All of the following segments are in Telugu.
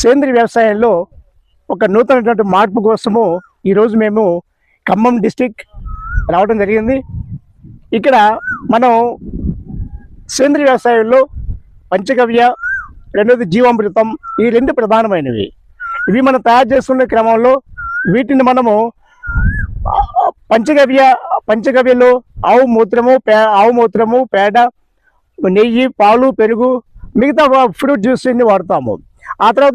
సేంద్రియ వ్యవసాయంలో ఒక నూతనటువంటి మార్పు కోసము ఈరోజు మేము ఖమ్మం డిస్టిక్ రావడం జరిగింది. ఇక్కడ మనం సేంద్రియ వ్యవసాయంలో పంచగవ్య రెండోది జీవామృతం ఈ రెండు ప్రధానమైనవి. ఇవి మనం తయారు చేస్తున్న క్రమంలో వీటిని మనము పంచగవ్య పంచగవ్యలో ఆవు మూత్రము పే ఆవు మూత్రము పేడ నెయ్యి పాలు పెరుగు మిగతా ఫ్రూట్ జ్యూస్ని వాడతాము. ఆ తర్వాత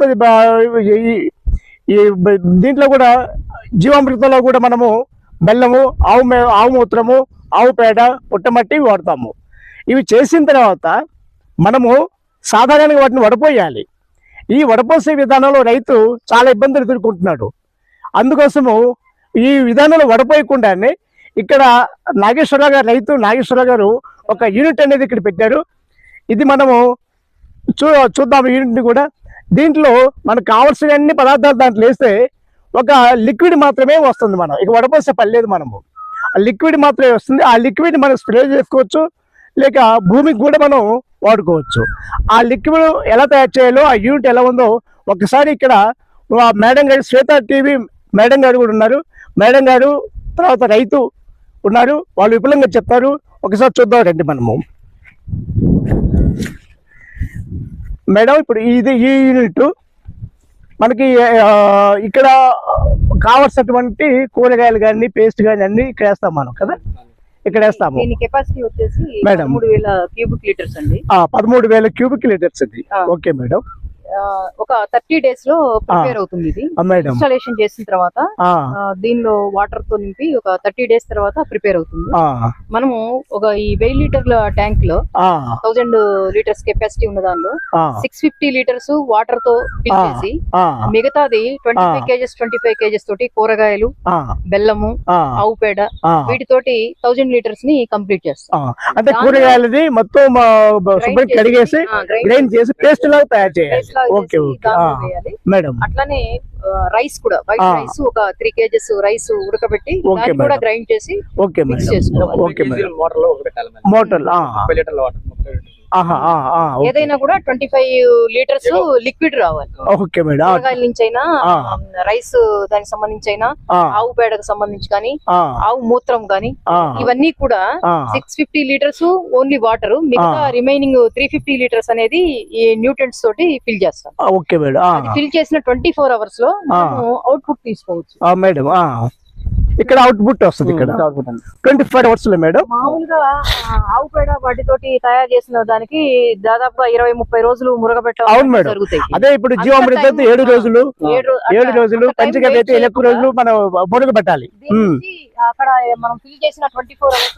ఈ- దీంట్లో కూడా జీవామృతంలో కూడా మనము బెల్లము ఆవు ఆవు మూత్రము ఆవు పేడ పుట్టమట్టి వాడతాము. ఇవి చేసిన తర్వాత మనము సాధారణంగా వాటిని వడపోయాలి. ఈ వడపోసే విధానంలో రైతు చాలా ఇబ్బందులు ఎదుర్కొంటున్నాడు. అందుకోసము ఈ విధానంలో వడపోయకుండానే ఇక్కడ నాగేశ్వరరావు గారు రైతు నాగేశ్వరరావు గారు ఒక యూనిట్ అనేది ఇక్కడ పెట్టారు. ఇది మనము చూ చూద్దాం యూనిట్ని కూడా. దీంట్లో మనకు కావాల్సిన అన్ని పదార్థాలు దాంట్లో వేస్తే ఒక లిక్విడ్ మాత్రమే వస్తుంది మనం. ఇక వడపోసే పని లేదు మనము. ఆ లిక్విడ్ మాత్రమే వస్తుంది. ఆ లిక్విడ్ మనం స్ప్రే చేసుకోవచ్చు. లేక భూమికి కూడా మనం వాడుకోవచ్చు. ఆ లిక్విడ్ ఎలా తయారు చేయాలో ఆ యూనిట్ ఎలా ఉందో ఒకసారి ఇక్కడ ఆ మేడం గారు శ్వేత టీవీ మేడం గారు కూడా ఉన్నారు. మేడం గారు తర్వాత రైతు ఉన్నారు. వాళ్ళు విపులంగా చెప్తారు. ఒకసారి చూద్దాం రండి మనము. మేడం ఇప్పుడు ఇది ఈ యూనిట్ మనకి ఇక్కడ కావలసినటువంటి కూరగాయలు కానీ పేస్ట్ కానీ అన్ని ఇక్కడ వేస్తాం మనం కదా? ఇక్కడ వేస్తాము. కెపాసిటీ వచ్చేసి మేడం. మూడు వేల క్యూబిక్ లీటర్స్ అండి. పదమూడు వేల క్యూబిక్ లీటర్స్ ఆ. Okay madam. ఒక థర్టీ డేస్లో ప్రిపేర్ అవుతుంది ఇది. ఇన్స్టాలేషన్ చేసిన తర్వాత దీనిలో వాటర్తో నింపి ఒక థర్టీ డేస్ తర్వాత ప్రిపేర్ అవుతుంది. మనము ఒక ఈ వెయ్యి లీటర్ల ట్యాంక్లో థౌజండ్ లీటర్స్ కెపాసిటీ ఉన్న దానిలో సిక్స్ ఫిఫ్టీ లీటర్స్ వాటర్తో ఫిల్. చేసి మిగతాది twenty. Five kgs twenty five kgs తోటి కూరగాయలు బెల్లము ఆవు పేడ వీటితోటి థౌజండ్ లీటర్స్ని కంప్లీట్ చేస్తాం. అంటే కూరగాయలది మొత్తం కడిగేసి గ్రైండ్ చేసి పేస్ట్ లాగా తయారు చేయాలి. Okay okay. మేడం అట్లానే రైస్ కూడా వైట్. రైస్ ఒక త్రీ కేజెస్ రైస్ ఉడకబెట్టి ఓకే కూడా. గ్రైండ్ చేసి ఓకే మిక్స్ చేసుకోవాలి ఓకే మోటార్. Motor okay. ఏదైనా కూడా ట్వంటీ ఫైవ్ లీటర్స్ లిక్విడ్ రావాలి. Okay madam. కూరగాయల నుంచి అయినా. రైస్ దానికి సంబంధించి అయినా ఆవు పేడకు సంబంధించి కానీ ఆవు మూత్రం కానీ ఇవన్నీ కూడా six fifty litres only water. మిగతా. రిమైనింగ్ త్రీ ఫిఫ్టీ లీటర్స్ అనేది ఈ న్యూట్రెంట్స్ తోటి ఫిల్ చేస్తాం. Okay madam. ఫిల్ చేసిన ట్వంటీ ఫోర్ అవర్స్లో అవుట్పుట్ తీసుకోవచ్చు. మేడం. ఇక్కడ అవుట్పుట్ వస్తుంది ఇక్కడ. ట్వంటీ ఫైవ్ అవర్స్లో మేడం. మామూలుగా ఆవు పేడ వాటితోటి తయారు చేసిన దానికి దాదాపుగా ఇరవై ముప్పై రోజులు మురగబెట్ట అవును మేడం. అదే ఇప్పుడు జీవామృత ఏడు రోజులు ఏడు రోజులు పంచగవ్య అయితే ఎక్కువ రోజులు మనం పొడుగు అక్కడ మనం ఫిల్ చేసిన ట్వంటీ ఫోర్ అవర్స్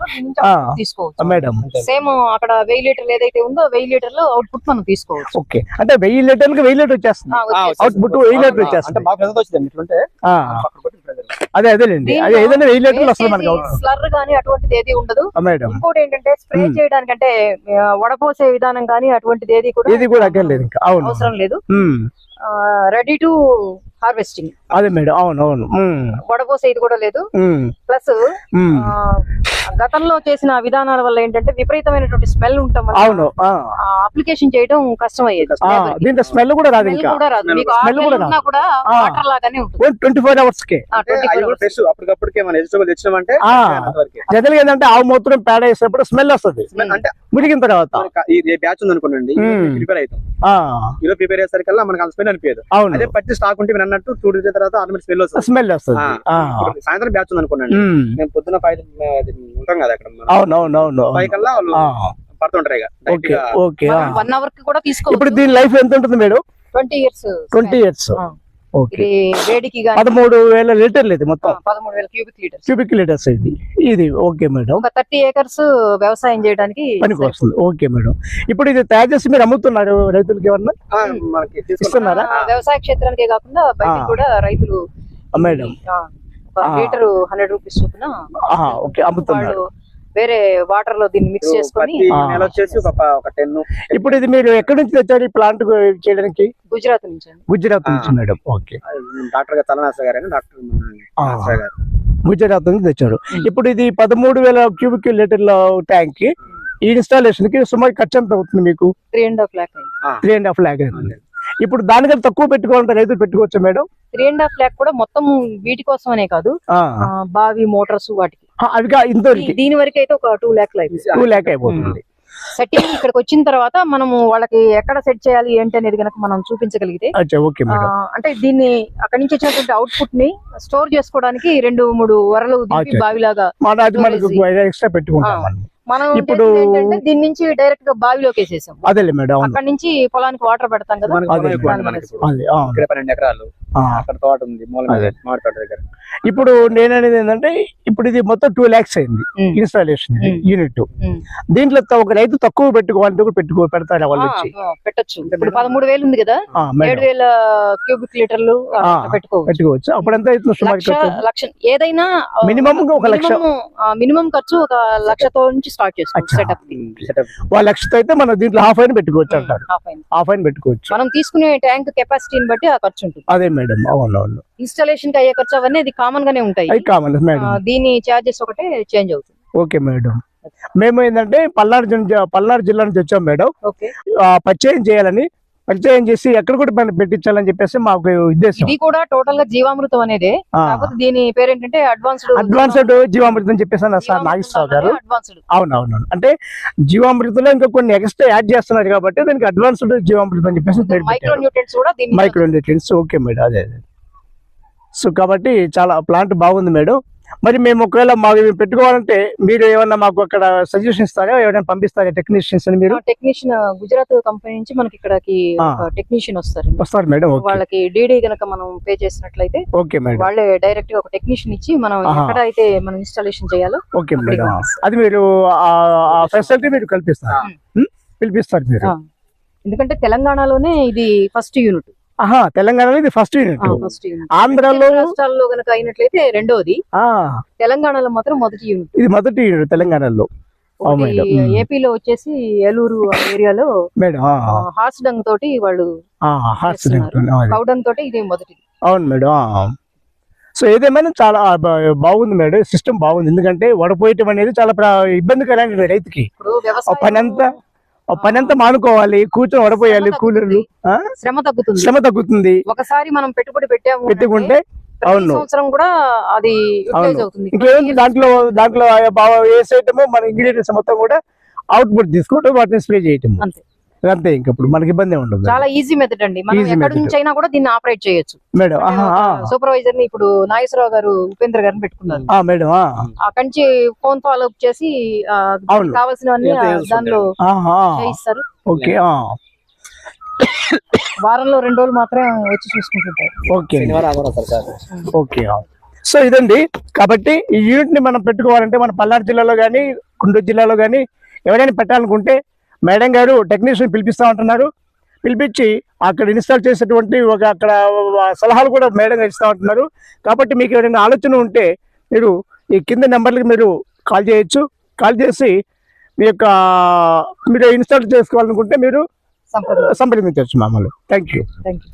తీసుకోవచ్చు. మేడం సేమ్ అక్కడ వెయ్యి లీటర్లు ఏదైతే ఉందో వెయ్యి లీటర్లు అవుట్పుట్ మనం తీసుకోవచ్చు. ఓకే అంటే వెయ్యి లీటర్లకు వెయ్యి లీటర్ వచ్చేస్తుంది. అవుట్పుట్ వెయ్యి లీటర్ అంటే వచ్చేస్తుంది. అదే అదేలేండి. అదే ఏదైనా వెయ్యి లీటర్లు వస్తుంది మనకి స్లర్ గానీ అటువంటిది ఏది ఉండదు. మేడం ఇంకోటి ఏంటంటే స్ప్రే ఉమ్. చేయడానికంటే వడపోసే విధానం కానీ అటువంటిది ఏది కూడా ఇది కూడా అక్కర్లేదు ఇంకా. అవును. అవసరం లేదు. ఉమ్. రెడీ టు హార్వెస్టింగ్ అదే మేడం అవును. వడపోసే ఇది కూడా లేదు. ప్లస్. గతంలో చేసిన విధానాల వల్ల ఏంటంటే విపరీతమైనటువంటి స్మెల్ ఉంటాం అవును ఆ. అప్లికేషన్ చేయడం కష్టం అయ్యేది ఆ, దీంట్లో స్మెల్ కూడా రాదు స్మెల్ కూడా రాదు మీకు Smell కూడా కూడా ఆ. వాటర్ లాగానే ఉంటుంది ట్వంటీ ఫోర్ అవర్స్కి ఆ, అంటే 24 అవి కూడా hours. ఫ్రెష్ అప్పటికప్పటికే మన వెజిటబుల్ తెచ్చినామంటే ఆ. జనరల్ ఏంటంటే ఆవు మూత్రం పేడ వేసినప్పుడు స్మెల్ వస్తుంది స్మెల్ అంటే మురిగిన తర్వాత ఈ బ్యాచ్ ఉంది అనుకోండి. ప్రిపేర్ అవుతాం ఆ, ఈరోజు ప్రిపేర్ అయ్యేసరికల్లా మనకి అంత స్మెల్ అనిపించదు. అవును. అదే పట్టి స్టాక్ ఉంటే మీరు అన్నట్టు టూ డేస్ తర్వాత ఆటోమేటిక్ స్మెల్ వస్తుంది. స్మెల్ వస్తుంది. సాయంత్రం బ్యాచ్ ఉంది అనుకోండి ఉమ్. మేము పొద్దున్న ఫైవ్ ఉంటాం కదా అక్కడ అవును అవును అవును ఫైవ్ కల్లా వాళ్ళు పడుతుంటారు. వన్ అవర్కి కూడా ఇప్పుడు దీని లైఫ్ ఎంత ఉంటుంది madam? Twenty years twenty years ఇది వేడికి గానీ పదమూడు వేల లీటర్లు ఇది మొత్తం. పదమూడు వేల క్యూబిక్ లీటర్స్. క్యూబిక్ లీటర్స్ ఇది. ఇది ఓకే మేడం. ఒక థర్టీ ఏకర్స్ వ్యవసాయం చేయడానికి పనికి వస్తుంది. Okay madam. ఇప్పుడు ఇది తయారు చేసి మీరు అమ్ముతున్నారు రైతులకి ఏమన్నా? ఇస్తున్నారా? వ్యవసాయ క్షేత్రానికే కాకుండా బయట. కూడా రైతులు మేడం. లీటర్ హండ్రెడ్ రూపీస్ చొప్పున ఓకే అమ్ముతున్నారు. వేరే వాటర్లో దీన్ని మిక్స్ చేసుకొని ఇప్పుడు ఇది మీరు ఎక్కడి నుంచి తెచ్చారు ఈ ప్లాంట్ చేయడానికి? గుజరాత్ నుంచి. గుజరాత్ నుంచి. Madam okay. డాక్టర్ గారు తలనాస గారు అని డాక్టర్ గుజరాత్ నుంచి తెచ్చారు. ఇప్పుడు ఇది పదమూడు వేల క్యూబిక్ లీటర్ల ట్యాంక్కి ఈ ఇన్స్టాలేషన్కి సుమారు ఖర్చు ఎంత అవుతుంది మీకు? Three and. Half lakh three and half lakh అవుతుంది ఇప్పుడు దానికంటే తక్కువ పెట్టుకోవాలంటే రైతులు పెట్టుకోవచ్చా madam? Three and half lakh కూడా మొత్తం వీటి కోసమనే కాదు. బావి మోటార్స్ వాటికి. అవి ఇంత దీని వరకు అయితే ఒక టూ ల్యాక్ టూ ల్యాక్ అయిపోతుంది. సెట్టింగ్ ఇక్కడికి వచ్చిన తర్వాత మనము వాళ్ళకి ఎక్కడ సెట్ చేయాలి ఏంటి అనేది కనుక మనం చూపించగలిగితే అంటే దీన్ని అక్కడి నుంచి వచ్చినటువంటి అవుట్పుట్ని స్టోర్ చేసుకోవడానికి రెండు మూడు వరలు. బావిలాగా ఎక్స్ట్రా పెట్టుకుంటాం. మనం ఇప్పుడు- దీని నుంచి డైరెక్ట్గా బావిలోకి వేసేసాం. అదేలే మేడం అక్కడి నుంచి పొలానికి వాటర్ పెడతాం కదా? పన్నెండు ఎకరాలు. అక్కడ తోట ఉంది మూల. మామిడి తోట దగ్గర. ఇప్పుడు నేననేది ఏంటంటే ఇప్పుడు ఇది మొత్తం టూ ల్యాక్స్ అయింది. ఇన్స్టాలేషన్. యూనిట్. దీంట్లో ఒక రైతు తక్కువ పెట్టుకోవాలంటే పెట్టుకో పెడతారు వాళ్ళు వచ్చి. పెట్టొచ్చు. ఇప్పుడు పదమూడు వేలు ఉంది కదా? ఏడు వేల క్యూబిక్ లీటర్లు. పెట్టుకోవచ్చు. అప్పుడు ఎంత అవుతుంది సుమారు లక్ష ఏదైనా గా ఒక లక్ష. మినిమం ఖర్చు ఒక లక్షతో నుంచి స్టార్ట్ చేసుకోవచ్చు వాళ్ళ లక్షతో అయితే మనం దీంట్లో హాఫ్ అయిన పెట్టుకోవచ్చు అంటారు. హాఫ్ హాఫ్ అయిన పెట్టుకోవచ్చు. మనం తీసుకునే ట్యాంక్ కెపాసిటీని బట్టి ఆ ఖర్చు ఉంటుంది. అదే మేడం. అవును అవును ఇన్స్టాలేషన్కి అయ్యే ఖర్చు అవన్నీ ఇది కామన్ గానే ఉంటాయి. కావాలి మేడం దీని చార్జెస్ ఒకటే చేంజ్ అవుతుంది. ఓకే మేడం మేము ఏంటంటే పల్నాడు జిల్లా పల్నాడు జిల్లా నుంచి వచ్చాం మేడం పరిచయం చేయాలని పరిచయం చేసి ఎక్కడ కూడా పెట్టించాలని చెప్పేసి మాకు ఉద్దేశం. ఇది కూడా టోటల్గా జీవామృతం అనేది. కాకపోతే దీని పేరు ఏంటంటే అడ్వాన్స్డ్ అడ్వాన్స్డ్ జీవామృతం చెప్పేసి అన్నారు సార్ నాగేశ్వరరావు గారు. అడ్వాన్స్డ్ అవును అవును అంటే జీవామృతంలో ఇంకా కొన్ని ఎక్స్ట్రా యాడ్ చేస్తున్నారు కాబట్టి దానికి అడ్వాన్స్డ్ జీవామృతం అని చెప్పేసి మైక్రో న్యూట్రియన్స్ కూడా మైక్రో న్యూట్రియన్స్ ఓకే మేడం అదే అదే. సో కాబట్టి చాలా ప్లాంట్ బాగుంది మేడం. మరి మేము ఒకవేళ మాకు పెట్టుకోవాలంటే మీరు ఏమన్నా మాకు అక్కడ సజెషన్ ఇస్తారా? ఎవరైనా పంపిస్తారా టెక్నీషియన్స్ అని మీరు? టెక్నీషియన్ గుజరాత్ కంపెనీ నుంచి మనకి ఇక్కడికి. టెక్నీషియన్ వస్తారు వస్తారు మేడం వాళ్ళకి డీడీ గనక మనం పే చేసినట్లయితే ఓకే మేడం. వాళ్ళే డైరెక్ట్గా ఒక టెక్నీషియన్ ఇచ్చి మనం. ఎక్కడ అయితే మనం ఇన్స్టాలేషన్ చేయాలో ఓకే మేడం. అది మీరు ఆ ఫెసిలిటీ మీరు కల్పిస్తారు? పిలిపిస్తారు మీరు. ఎందుకంటే తెలంగాణలోనే ఇది ఫస్ట్ యూనిట్ ఆహా తెలంగాణలో ఇది ఫస్ట్ యూనిట్ ఆంధ్రాలో రాష్ట్రాల్లో గనక అయినట్లయితే రెండోది. తెలంగాణలో మాత్రం మొదటి యూనిట్ ఇది మొదటి యూనిట్ తెలంగాణలో. ఏపీలో వచ్చేసి ఏలూరు ఏరియాలో హాస్డంగ్ తోటి వాళ్ళు. కౌడంగ్ తోటి ఇది మొదటిది. అవును మేడం. సో ఏదేమైనా చాలా బాగుంది మేడం సిస్టమ్ బాగుంది. ఎందుకంటే వడపోయటం అనేది చాలా ఇబ్బందికరమైనది రైతుకి. పని అంతా పని అంతా మానుకోవాలి కూర్చొని వడపోయాలి కూలీలు? శ్రమ తగ్గుతుంది శ్రమ తగ్గుతుంది ఒకసారి మనం పెట్టుబడి పెట్టాము పెట్టుకుంటే అవును. సంవత్సరం కూడా అది ఇంకేముంది దాంట్లో దాంట్లో వేసేయటము మన ఇంగ్రీడియంట్స్ మొత్తం కూడా అవుట్పుట్ తీసుకోవటం వాటిని స్ప్రే చేయటం అంతే. అంతే ఇంక ఇప్పుడు మనకి ఇబ్బంది ఉండదు. చాలా ఈజీ మెథడ్ అండి. మనం ఎక్కడి. నుంచి అయినా కూడా దీన్ని ఆపరేట్ చేయొచ్చు. మేడం. సూపర్వైజర్ని ఇప్పుడు నాగేశ్వరరావు గారు ఉపేంద్ర గారిని పెట్టుకున్నారు. ఆ, మేడం ఆ. అక్కడి నుంచి ఫోన్ ఫాలో అప్ చేసి. కావాల్సినవన్నీ దానిలో చేయిస్తారు. ఓకే ఆ. వారంలో రెండు రోజులు మాత్రం వచ్చి చూసుకుంటుంటారు. ఓకే. సో ఇదండి. కాబట్టి ఈ యూనిట్ని మనం పెట్టుకోవాలంటే మన పల్నాడు జిల్లాలో కానీ గుంటూరు జిల్లాలో కానీ ఎవరైనా పెట్టాలనుకుంటే మేడం గారు టెక్నీషియన్ పిలిపిస్తా ఉంటున్నారు. పిలిపించి అక్కడ ఇన్స్టాల్ చేసేటువంటి ఒక అక్కడ సలహాలు కూడా మేడం గారు ఇస్తా ఉంటున్నారు. కాబట్టి మీకు ఎవరైనా ఆలోచన ఉంటే మీరు ఈ కింద నెంబర్లకి మీరు కాల్ చేయొచ్చు. కాల్ చేసి మీ యొక్క మీరు ఇన్స్టాల్ చేసుకోవాలనుకుంటే మీరు సంప్రదించవచ్చు మామూలు థ్యాంక్ యూ థ్యాంక్ యూ